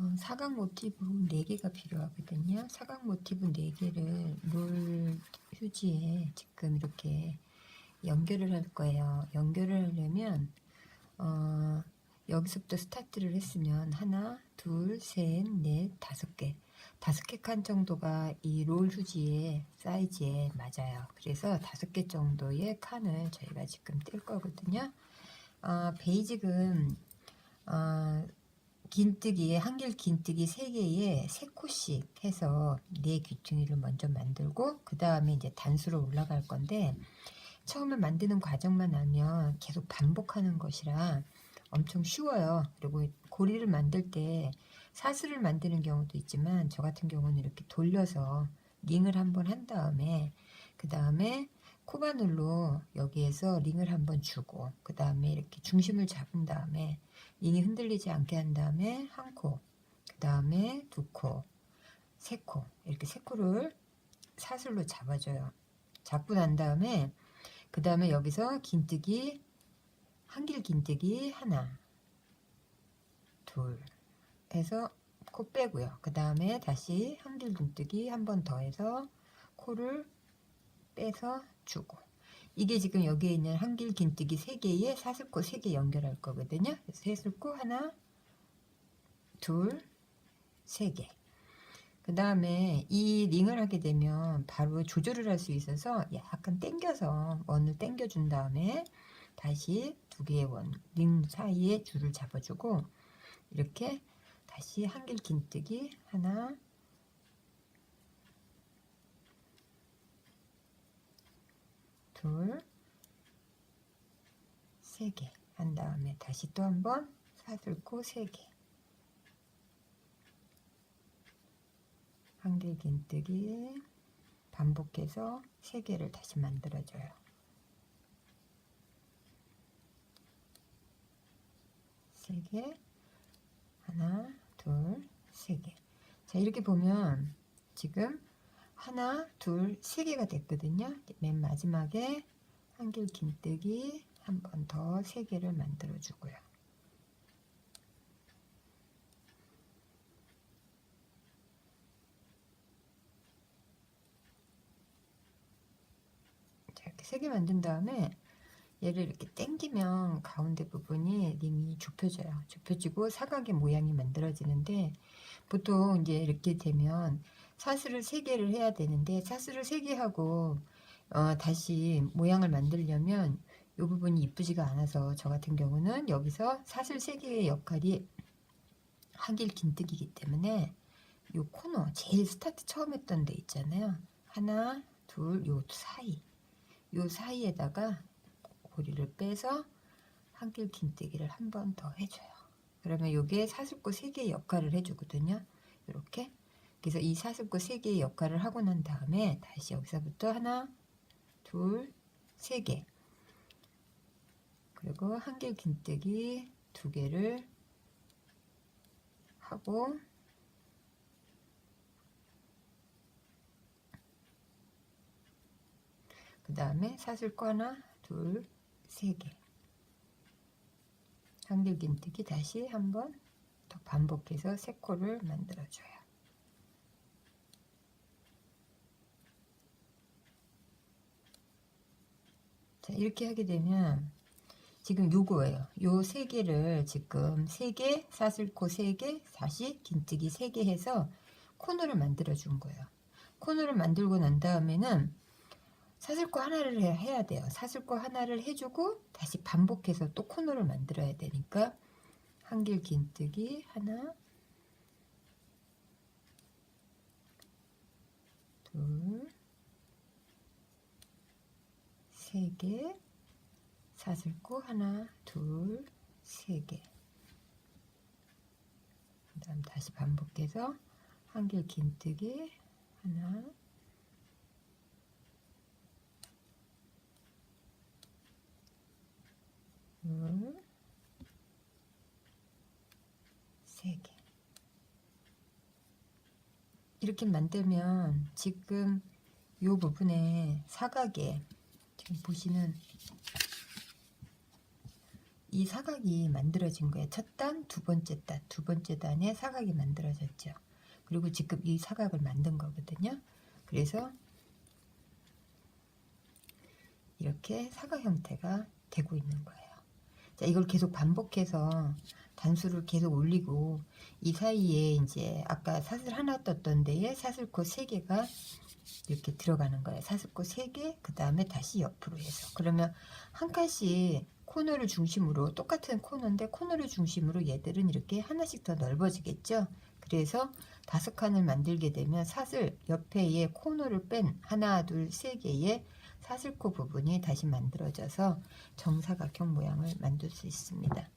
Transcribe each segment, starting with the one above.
어, 사각 모티브 4개가 필요하거든요. 사각 모티브 4개를 롤 휴지에 지금 이렇게 연결을 할 거예요. 연결을 하려면 어, 여기서부터 스타트를 했으면 하나, 둘, 셋, 넷, 다섯 개. 다섯 개 칸 정도가 이 롤 휴지의 사이즈에 맞아요. 그래서 다섯 개 정도의 칸을 저희가 지금 뗄 거거든요. 어, 베이직은 어, 긴뜨기에 한길 긴뜨기 세 개에 세 코씩 해서 네 귀퉁이를 먼저 만들고 그 다음에 이제 단수로 올라갈 건데 처음에 만드는 과정만 하면 계속 반복하는 것이라 엄청 쉬워요. 그리고 고리를 만들 때 사슬을 만드는 경우도 있지만 저 같은 경우는 이렇게 돌려서 링을 한번 한 다음에 그 다음에 코바늘로 여기에서 링을 한번 주고 그 다음에 이렇게 중심을 잡은 다음에 링이 흔들리지 않게 한 다음에 한 코, 그 다음에 두 코, 세 코, 이렇게 세 코를 사슬로 잡아줘요. 잡고 난 다음에 그 다음에 여기서 긴뜨기 한길 긴뜨기 하나, 둘 해서 코 빼고요. 그 다음에 다시 한길 긴뜨기 한 번 더 해서 코를 빼서 주고 이게 지금 여기에 있는 한길 긴뜨기 3개에 사슬코 3개 연결할 거거든요. 사슬코 하나, 둘, 세 개. 그 다음에 이 링을 하게 되면 바로 조절을 할 수 있어서 약간 당겨서 원을 당겨 준 다음에 다시 두 개의 원, 링 사이에 줄을 잡아주고 이렇게 다시 한길 긴뜨기 하나, 둘, 세 개 한 다음에 다시 또 한번 사슬코 세 개. 한길 긴뜨기 반복해서 세 개를 다시 만들어줘요. 세 개, 하나, 둘, 세 개. 자 이렇게 보면 지금 하나, 둘, 세 개가 됐거든요. 맨 마지막에 한길 긴뜨기 한 번 더 세 개를 만들어 주고요. 자, 이렇게 세 개 만든 다음에 얘를 이렇게 당기면 가운데 부분이 링이 좁혀져요. 좁혀지고 사각의 모양이 만들어지는데 보통 이제 이렇게 되면 사슬을 세 개를 해야 되는데 사슬을 세개 하고 어, 다시 모양을 만들려면 이 부분이 이쁘지가 않아서 저 같은 경우는 여기서 사슬 세 개의 역할이 한길 긴뜨기이기 때문에 이 코너 제일 스타트 처음 했던 데 있잖아요. 하나, 둘, 요 사이 요 사이에다가 고리를 빼서 한길 긴뜨기를 한 번 더 해줘요. 그러면 요게 사슬코 세 개의 역할을 해주거든요. 이렇게 그래서 이 사슬코 세 개의 역할을 하고 난 다음에 다시 여기서부터 하나, 둘, 세 개. 그리고 한길 긴뜨기 두 개를 하고 그 다음에 사슬코 하나, 둘, 세 개. 한길 긴뜨기 다시 한번 더 반복해서 세 코를 만들어줘요. 자, 이렇게 하게 되면 지금 요거예요. 요 세 개를 지금 세 개, 사슬코 세 개, 다시 긴뜨기 세 개 해서 코너를 만들어 준 거예요. 코너를 만들고 난 다음에는 사슬코 하나를 해- 해야 돼요. 사슬코 하나를 해주고 다시 반복해서 또 코너를 만들어야 되니까 한길 긴뜨기 하나, 둘, 세 개, 사슬코 하나, 둘, 세 개. 그 다음 다시 반복해서 한길 긴뜨기 하나, 둘, 세 개. 이렇게 만들면 지금 요 부분에 사각에 보시는 이 사각이 만들어진 거예요. 첫 단, 두 번째 단, 두 번째 단에 사각이 만들어졌죠. 그리고 지금 이 사각을 만든 거거든요. 그래서 이렇게 사각 형태가 되고 있는 거예요. 자, 이걸 계속 반복해서 단수를 계속 올리고 이 사이에 이제 아까 사슬 하나 떴던 데에 사슬코 세 개가 이렇게 들어가는 거예요. 사슬코 세 개, 그 다음에 다시 옆으로 해서. 그러면 한 칸씩 코너를 중심으로 똑같은 코너인데 코너를 중심으로 얘들은 이렇게 하나씩 더 넓어지겠죠. 그래서 다섯 칸을 만들게 되면 사슬 옆에에 코너를 뺀 하나, 둘, 세 개의 사슬코 부분이 다시 만들어져서 정사각형 모양을 만들 수 있습니다.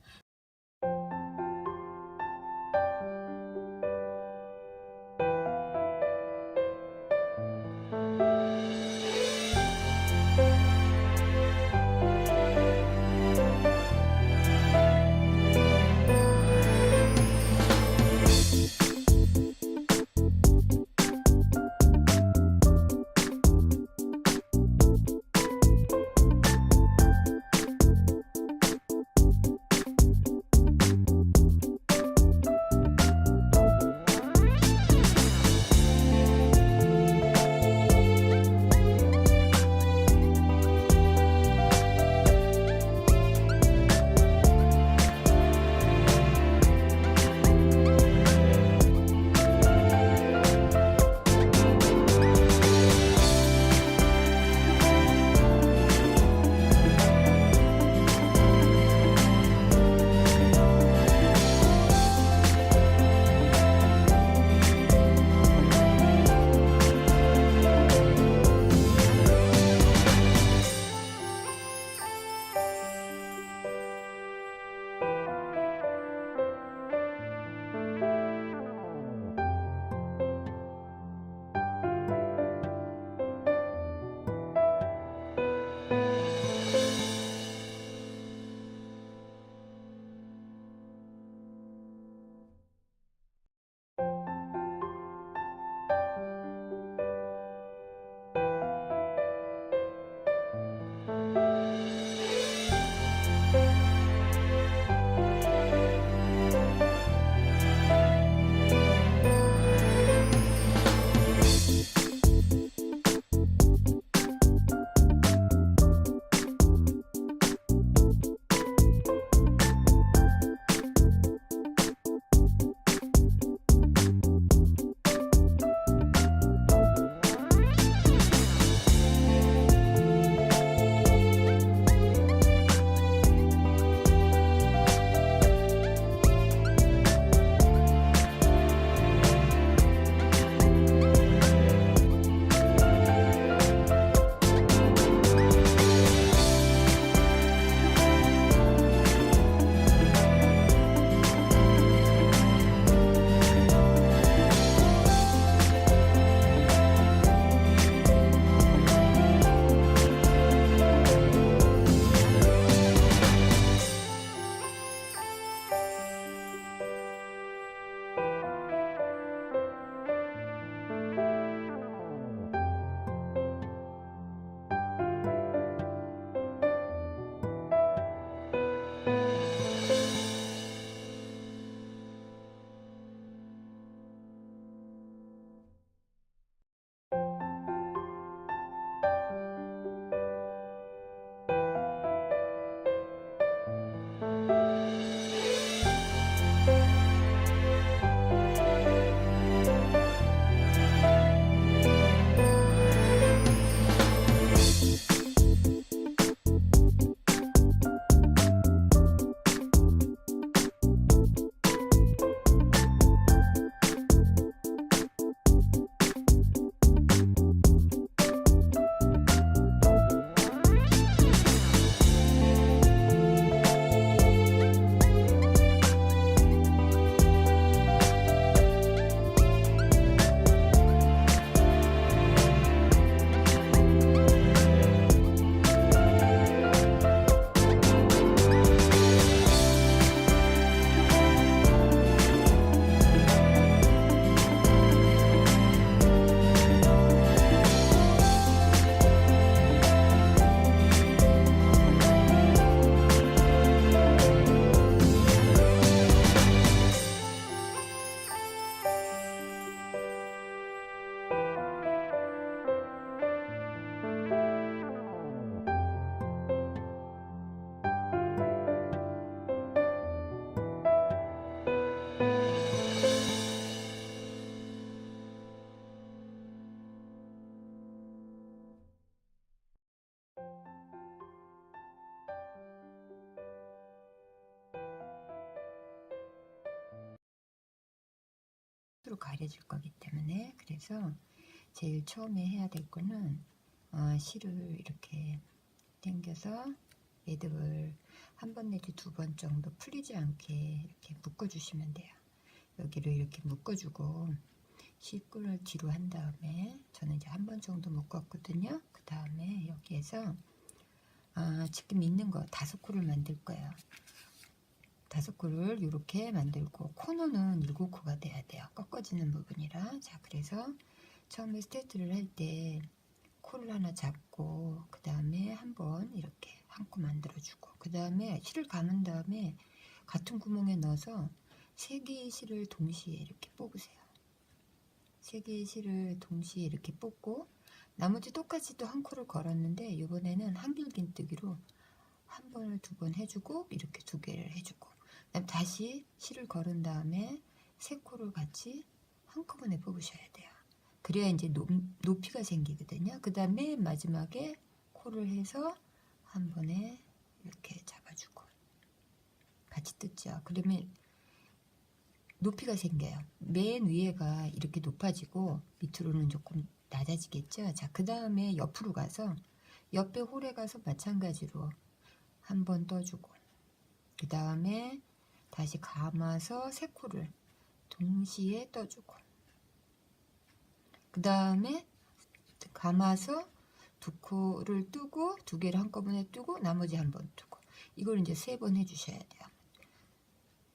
실수로 가려질 거기 때문에 그래서 제일 처음에 해야 될 거는 어, 실을 이렇게 당겨서 매듭을 한 번 내지 두 번 정도 풀리지 않게 이렇게 묶어주시면 돼요. 여기를 이렇게 묶어주고 실끈을 뒤로 한 다음에 저는 이제 한 번 정도 묶었거든요. 그 다음에 여기에서 아, 지금 있는 거 다섯 코를 만들 거예요. 다섯 코를 이렇게 만들고 코너는 일곱 코가 돼야 돼요. 꺾어지는 부분이라 자 그래서 처음에 스테이트를 할 때 코를 하나 잡고 그 다음에 한 번 이렇게 한 코 만들어주고 그 다음에 실을 감은 다음에 같은 구멍에 넣어서 세 개의 실을 동시에 이렇게 뽑으세요. 세 개의 실을 동시에 이렇게 뽑고 나머지 똑같이 또 한 코를 걸었는데 이번에는 한길긴뜨기로 한 번을 두 번 해주고 이렇게 두 개를 해주고 그 다시 실을 걸은 다음에 세 코를 같이 한꺼번에 뽑으셔야 돼요. 그래야 이제 높, 높이가 생기거든요. 그 다음에 마지막에 코를 해서 한 번에 이렇게 잡아주고 같이 뜯죠. 그러면 높이가 생겨요. 맨 위에가 이렇게 높아지고 밑으로는 조금 낮아지겠죠. 자, 그 다음에 옆으로 가서 옆에 홀에 가서 마찬가지로 한 번 떠주고 그 다음에 다시 감아서 세 코를 동시에 떠주고 그 다음에 감아서 두 코를 뜨고 두 개를 한꺼번에 뜨고 나머지 한 번 뜨고 이걸 이제 세 번 해주셔야 돼요.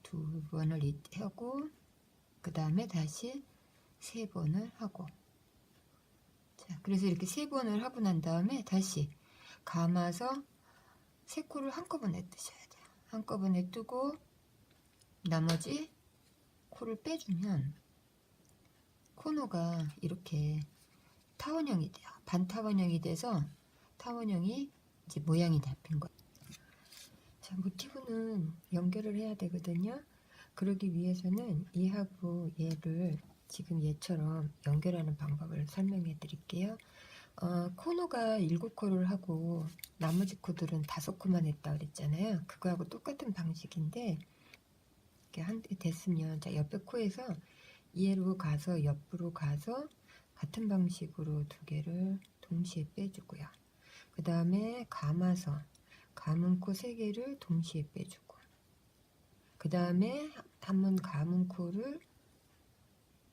두 번을 이- 하고 그 다음에 다시 세 번을 하고 자 그래서 이렇게 세 번을 하고 난 다음에 다시 감아서 세 코를 한꺼번에 뜨셔야 돼요. 한꺼번에 뜨고 나머지 코를 빼주면 코너가 이렇게 타원형이 돼요. 반타원형이 돼서 타원형이 이제 모양이 잡힌 거예요. 자, 모티브는 연결을 해야 되거든요. 그러기 위해서는 얘하고 얘를 지금 얘처럼 연결하는 방법을 설명해 드릴게요. 어, 코너가 7코를 하고 나머지 코들은 5코만 했다 그랬잖아요. 그거하고 똑같은 방식인데 한개 됐으면 자 옆에 코에서 얘로 가서 옆으로 가서 같은 방식으로 두 개를 동시에 빼주고요. 그 다음에 감아서 감은 코 세 개를 동시에 빼주고 그 다음에 한 번 감은 코를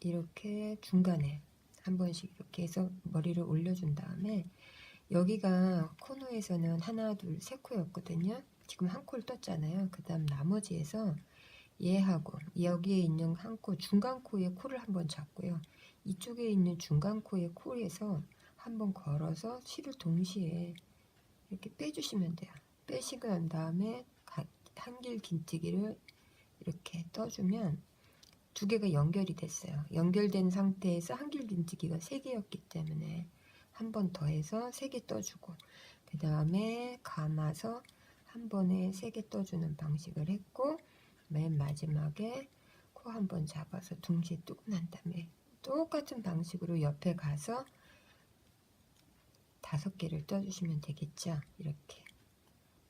이렇게 중간에 한 번씩 이렇게 해서 머리를 올려준 다음에 여기가 코너에서는 하나 둘 세 코였거든요. 지금 한 코를 떴잖아요. 그 다음 나머지에서 얘하고 여기에 있는 한 코 중간 코에 코를 한번 잡고요. 이쪽에 있는 중간 코에 코에서 한번 걸어서 실을 동시에 이렇게 빼주시면 돼요. 빼시고 난 다음에 한길 긴뜨기를 이렇게 떠주면 두 개가 연결이 됐어요. 연결된 상태에서 한길 긴뜨기가 세 개였기 때문에 한 번 더 해서 세 개 떠주고 그 다음에 감아서 한 번에 세 개 떠주는 방식을 했고 맨 마지막에 코 한번 잡아서 둥지에 뜨고 난 다음에 똑같은 방식으로 옆에 가서 다섯 개를 떠주시면 되겠죠. 이렇게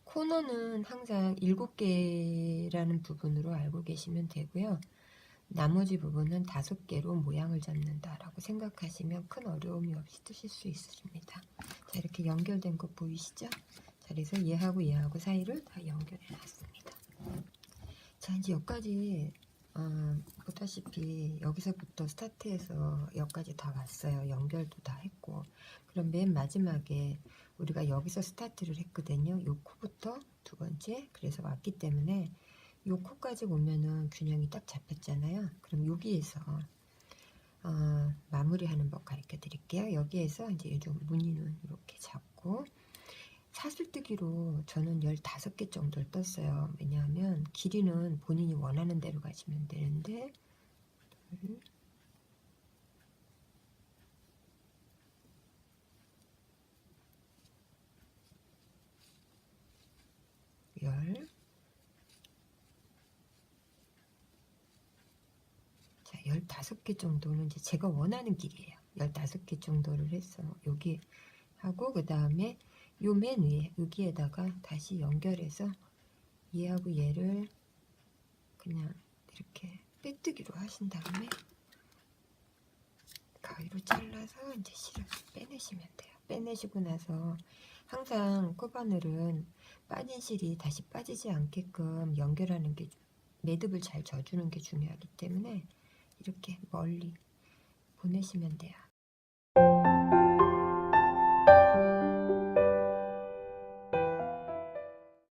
코너는 항상 일곱 개라는 부분으로 알고 계시면 되고요. 나머지 부분은 다섯 개로 모양을 잡는다라고 생각하시면 큰 어려움이 없이 뜨실 수 있습니다. 자, 이렇게 연결된 거 보이시죠? 자, 그래서 얘하고 얘하고 사이를 다 연결해 놨습니다. 자, 이제 여기까지 어, 보다시피 여기서부터 스타트해서 여기까지 다 왔어요. 연결도 다 했고 그럼 맨 마지막에 우리가 여기서 스타트를 했거든요. 요 코부터 두 번째 그래서 왔기 때문에 요 코까지 오면은 균형이 딱 잡혔잖아요. 그럼 여기에서 어, 마무리하는 법 가르쳐 드릴게요. 여기에서 이제 요즘 무늬는 이렇게 잡고 사슬뜨기로 저는 15개 정도를 떴어요. 왜냐하면 길이는 본인이 원하는 대로 가시면 되는데 둘, 열 자, 15개 정도는 이제 제가 원하는 길이에요. 15개 정도를 해서 여기 하고 그 다음에 요 맨 위에 여기에다가 다시 연결해서 얘하고 얘를 그냥 이렇게 빼뜨기로 하신 다음에 가위로 잘라서 이제 실을 빼내시면 돼요. 빼내시고 나서 항상 코바늘은 빠진 실이 다시 빠지지 않게끔 연결하는 게 주- 매듭을 잘 져주는 게 중요하기 때문에 이렇게 멀리 보내시면 돼요.